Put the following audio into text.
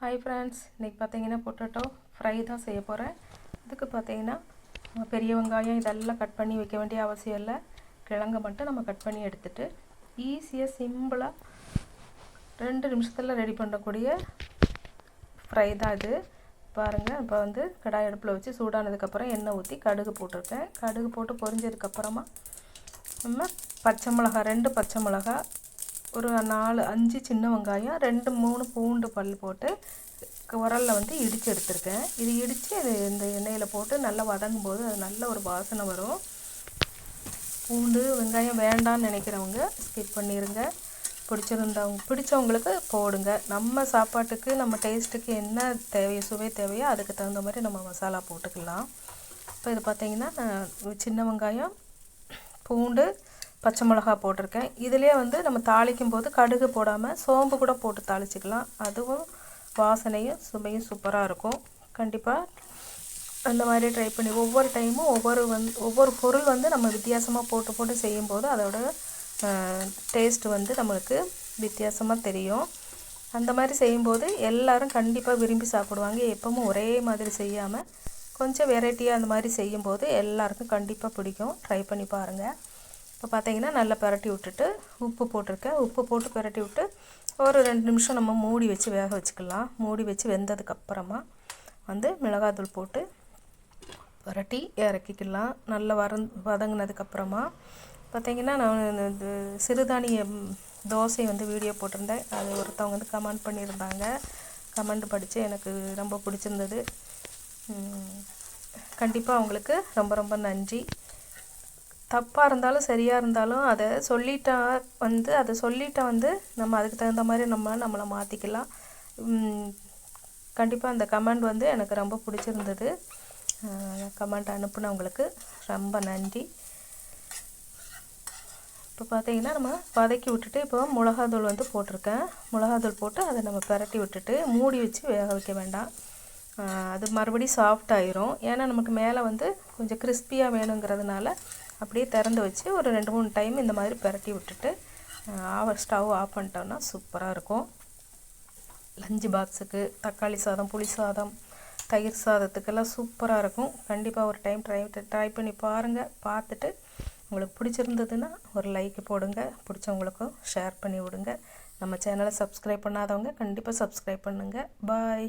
Hi friends இன்றைக்கி பார்த்தீங்கன்னா potato fry தான் செய்ய போகிறேன் இதுக்கு பார்த்தீங்கன்னா பெரிய வெங்காயம் இதெல்லாம் கட் பண்ணி வைக்க வேண்டிய அவசியம் இல்லை. கிழங்கு மட்டும் நம்ம கட் பண்ணி எடுத்துட்டு ஈஸியாக சிம்பிளாக ரெண்டு நிமிஷத்தில் ரெடி பண்ணக்கூடிய ஃப்ரை தான் இது. பாருங்கள் இப்போ வந்து கடாய் அடுப்பில் வச்சு சூடானதுக்கப்புறம் எண்ணெய் ஊற்றி கடுகு போட்டிருக்கேன். கடுகு போட்டு பொரிஞ்சதுக்கப்புறமா நம்ம பச்சை மிளகா ரெண்டு பச்சை மிளகா ஒரு நாலு அஞ்சு சின்ன வெங்காயம் ரெண்டு மூணு பூண்டு பல் போட்டு உரலில் வந்து இடித்து எடுத்திருக்கேன். இது இடித்து அது இந்த எண்ணெயில் போட்டு நல்லா வதங்கும் போது அது நல்ல ஒரு வாசனை வரும். பூண்டு வெங்காயம் வேண்டாம்னு நினைக்கிறவங்க ஸ்கிப் பண்ணிடுங்க பிடிச்சிருந்தவங்க பிடிச்சவங்களுக்கு போடுங்க. நம்ம சாப்பாட்டுக்கு நம்ம டேஸ்ட்டுக்கு என்ன தேவையோ சுவை தேவையோ அதுக்கு தகுந்த மாதிரி நம்ம மசாலா போட்டுக்கலாம். இப்போ இது பார்த்திங்கன்னா சின்ன வெங்காயம் பூண்டு பச்சை மிளகா போட்டிருக்கேன். இதிலே வந்து நம்ம தாளிக்கும் போது கடுகு போடாமல் சோம்பு கூட போட்டு தாளிச்சிக்கலாம். அதுவும் வாசனையும் சுவையும் சூப்பராக இருக்கும். கண்டிப்பாக அந்த மாதிரி ட்ரை பண்ணி ஒவ்வொரு டைமும் ஒவ்வொரு வந்து ஒவ்வொரு பொருள் வந்து நம்ம வித்தியாசமாக போட்டு போட்டு செய்யும்போது அதோட டேஸ்ட் வந்து நம்மளுக்கு வித்தியாசமாக தெரியும். அந்த மாதிரி செய்யும்போது எல்லோரும் கண்டிப்பாக விரும்பி சாப்பிடுவாங்க. எப்பவும் ஒரே மாதிரி செய்யாமல் கொஞ்சம் வெரைட்டியாக அந்த மாதிரி செய்யும்போது எல்லாருக்கும் கண்டிப்பாக பிடிக்கும். ட்ரை பண்ணி பாருங்கள் இப்போ பார்த்தீங்கன்னா நல்லா பரட்டி விட்டுட்டு உப்பு போட்டிருக்கேன். உப்பு போட்டு பரட்டி விட்டு ஒரு ரெண்டு நிமிஷம் நம்ம மூடி வச்சு வேக வச்சுக்கலாம். மூடி வச்சு வெந்ததுக்கப்புறமா வந்து மிளகாத்தூள் போட்டு பரட்டி இறக்கிக்கலாம். நல்லா வரந் வதங்கினதுக்கப்புறமா பார்த்திங்கன்னா நான் இந்த சிறுதானிய தோசை வந்து வீடியோ போட்டிருந்தேன். அது ஒருத்தவங்க வந்து கமெண்ட் பண்ணியிருந்தாங்க. கமெண்ட் படித்து எனக்கு ரொம்ப பிடிச்சிருந்தது. கண்டிப்பாக அவங்களுக்கு ரொம்ப ரொம்ப நன்றி. தப்பாக இருந்தாலும் சரியாக இருந்தாலும் அதை சொல்லிட்டா வந்து அதை சொல்லிட்டா வந்து நம்ம அதுக்கு தகுந்த மாதிரி நம்ம நம்மளை மாற்றிக்கலாம் கண்டிப்பாக அந்த கமெண்ட் வந்து எனக்கு ரொம்ப பிடிச்சிருந்தது. கமெண்ட் அனுப்புனவங்களுக்கு ரொம்ப நன்றி. இப்போ பார்த்தீங்கன்னா நம்ம வதக்கி விட்டுட்டு இப்போ மிளகாத்தூள் வந்து போட்டிருக்கேன். மிளகாத்தூள் போட்டு அதை நம்ம பரட்டி விட்டுட்டு மூடி வச்சு வேக வைக்க வேண்டாம். அது மறுபடியும் சாஃப்ட் ஆயிரும். ஏன்னா நமக்கு மேலே வந்து கொஞ்சம் கிறிஸ்பியாக வேணுங்கிறதுனால அப்படியே திறந்து வச்சு ஒரு ரெண்டு மூணு டைம் இந்த மாதிரி பரட்டி விட்டுட்டு ஆவ ஸ்டவ் ஆஃப் பண்ணிட்டோம்னா சூப்பராக இருக்கும். லஞ்சு பாக்ஸுக்கு தக்காளி சாதம் புளி சாதம் தயிர் சாதத்துக்கெல்லாம் சூப்பராக இருக்கும். கண்டிப்பாக ஒரு டைம் ட்ரை ட்ரை பண்ணி பாருங்கள் பார்த்துட்டு உங்களுக்கு பிடிச்சிருந்ததுன்னா ஒரு லைக் போடுங்க. பிடிச்சவங்களுக்கும் ஷேர் பண்ணி விடுங்க. நம்ம சேனலை சப்ஸ்கிரைப் பண்ணாதவங்க கண்டிப்பாக சப்ஸ்கிரைப் பண்ணுங்கள் பாய்